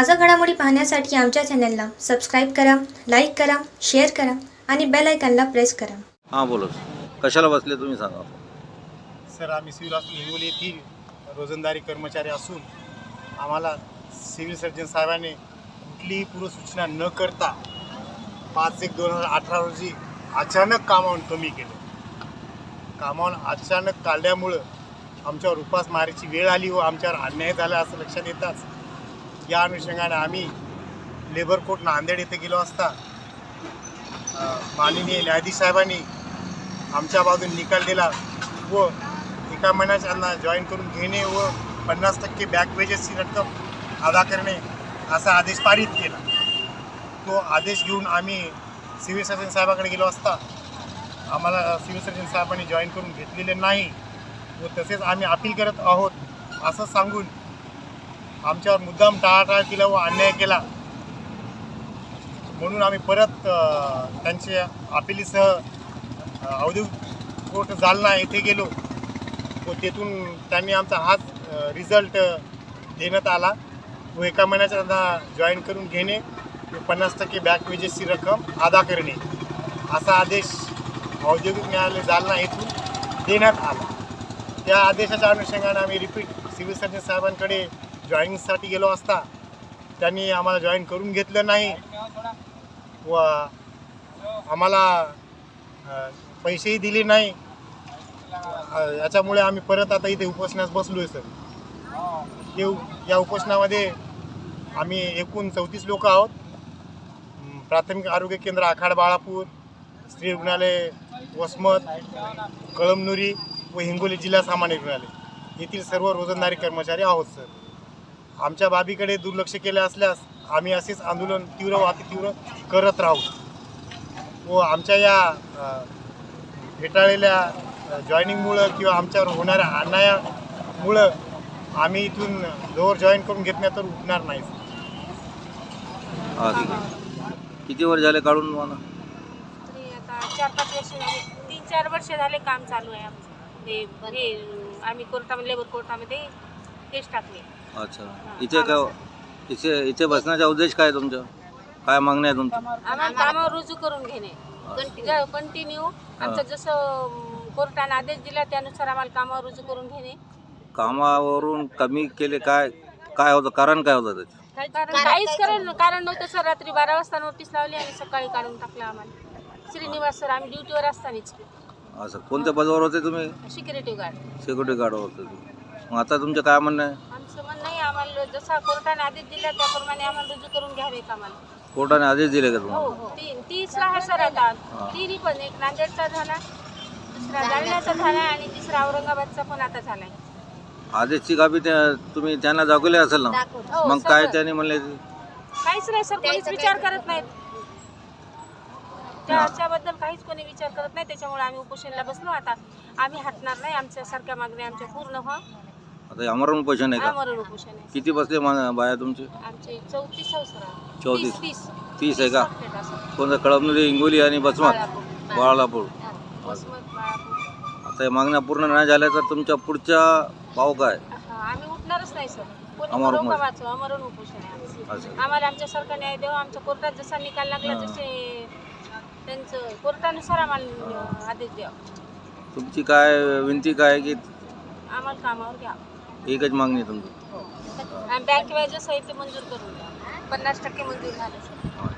ताज्या घडामोडी पाहण्यासाठी आमच्या चॅनलला सबस्क्राईब करा लाईक करा शेअर करा आणि बेल आयकॉनला प्रेस करा. हां बोला कशाला बसले तुम्ही सांगा सर आम्ही सिव्हिल हॉस्पिटल हिंगोली येथील रोजंदारी कर्मचारी असून आम्हाला सिव्हिल सर्जन साहेबांनी कुठलीही पूर्वसूचना न करता पाच एक दोन हजार अठरा रोजी अचानक कामावून कमी केलं. कामावून अचानक काढल्यामुळं आमच्यावर उपासमारीची वेळ आली व आमच्यावर अन्याय झाला असं लक्षात येताच या अनुषंगाने आम्ही लेबर कोर्ट नांदेड येथे गेलो असता माननीय न्यायाधीश साहेबांनी आमच्या बाजून निकाल दिला व एका महिन्याच्या जॉईन करून घेणे व पन्नास टक्के बॅक वेजेसची रक्कम अदा करणे असा आदेश पारित केला. तो आदेश घेऊन आम्ही सिव्हिल सर्जन साहेबाकडे गेलो असता आम्हाला सिव्हिल सर्जन साहेबांनी जॉईन करून घेतलेले नाही व तसेच आम्ही अपील करत आहोत असं सांगून आमच्यावर मुद्दाम टाळाटाळ केला व अन्याय केला. म्हणून आम्ही परत त्यांच्या अपिलीसह औद्योगिक कोर्ट जालना येथे गेलो. व तेथून त्यांनी आमचा हाच रिझल्ट देण्यात आला. व एका महिन्याचा त्यांना जॉईन करून घेणे व पन्नास टक्के बॅक वेजेसची रक्कम अदा करणे. असा आदेश औद्योगिक न्यायालय जालना येथून देण्यात आला. त्या आदेशाच्या अनुषंगाने आम्ही रिपीट सिव्हिल सर्जन साहेबांकडे जॉईनिंगसाठी गेलो असता त्यांनी आम्हाला जॉईन करून घेतलं नाही. व आम्हाला पैसेही दिले नाही. याच्यामुळे आम्ही परत आता इथे उपोषणास बसलो आहे सर या उपोषणामध्ये आम्ही एकूण चौतीस लोक आहोत. प्राथमिक आरोग्य केंद्र आखाड बाळापूर स्त्री रुग्णालय वसमत कळमनुरी व हिंगोली जिल्हा सामान्य रुग्णालय. येथील सर्व रोजंदारी कर्मचारी आहोत सर. आमच्या बाबीकडे दुर्लक्ष केले असल्यास आम्ही असेच आंदोलन तीव्र व अतितीव्र करत राहू. व आमच्या या अ, फेटाळलेल्या जॉईनिंगमुळं किंवा आमच्यावर होणाऱ्या अन्यायामुळं आम्ही इथून जोर जॉईन करून घेत नाही तर उठणार नाही. किती वर झाले काढून मला तरी आता चार पाच वर्ष झाले. तीन चार वर्ष झाले काम चालू आहे आमचं. ते हे आम्ही कोर्टामध्ये लेबर कोर्टामध्ये केस टाकले. अच्छा. इथे काय इथे इथे बसण्याचा उद्देश काय तुमचा काय मागण्या आहे तुमची आम्हाला कामावर रुजू करून घेणे. कंटिन्यू आमचं जसं कोर्टाने आदेश दिला त्यानुसार आम्हाला कामावर रुजू करून घेणे. कामावरून कमी केले काय काय होतं? कारण काय होतं त्याचं? कारण काहीच कारण कारण नव्हतं सर रात्री बारा वाजता नोटीस लावली आणि सकाळी काढून टाकलं आम्हाला. श्रीनिवास सर आम्ही ड्युटीवर असतानाच. असं कोणत्या पदावर होते तुम्ही? सिक्युरिटी गार्ड सिक्युरिटी गार्डवर होते तुम्ही. मग आता तुमचं काय म्हणणं आहे? आमचं म्हणणं आहे आम्हाला जसा कोर्टाने आदेश दिला त्याप्रमाणे आम्हाला रुजू करून घ्यावे कामाला कोर्टाने आदेश दिले का हो तुम्हाला? हो तीन तीसला हा सर आता. तिन्ही पण एक नांदेडचा झाला दुसरा जालन्याचा झाला आणि तिसरा औरंगाबादचा पण आता झालाय. आदेशची कापी त्या तुम्ही त्यांना दाखवली असेल ना? हो, मग काय सगळं. त्यांनी म्हणले काहीच नाही सर कोणीच विचार करत नाहीत. त्याच्याबद्दल काहीच कोणी विचार करत नाही. त्याच्यामुळे आम्ही उपोषणला बसलो. आता आम्ही हटणार नाही. आमच्या सारख्या मागण्या आमच्या पूर्ण व्हा आता हे अमरण उपोषण आहे का? आमरण उपोषण आहे किती बसले मा- बाया तुमची? आमचे चौतीस चौतीस. तीस तीस आहे का? complete असं. कोणतं? कळमनुरी हिंगोली आणि बसमत बाळापूर. बाळापूर. हा, वसमत, बाळापूर. आता या मागण्या पूर्ण नाही झाल्या तर तुमच्या पुढच्या पाव काय? हा, आम्ही उठणारच नाही सर. कोणी अमर मरो का उपोषण. वाचो अमरण उपोषण आहे आमचं. असं आम्हाला आमच्यासारखा न्याय देऊ आमच्या कोर्टात जसा निकाल लागला हा. जसे त्यांचं कोर्टानुसार आम्हाला अं, आदेश द्यावा. तुमची काय विनंती काय की आम्हाला कामावर घ्या एकच मागणी आहे तुमची. आणि बँक व्याज जसं आहे ते मंजूर करून द्या. पन्नास टक्के मंजूर झालं. सर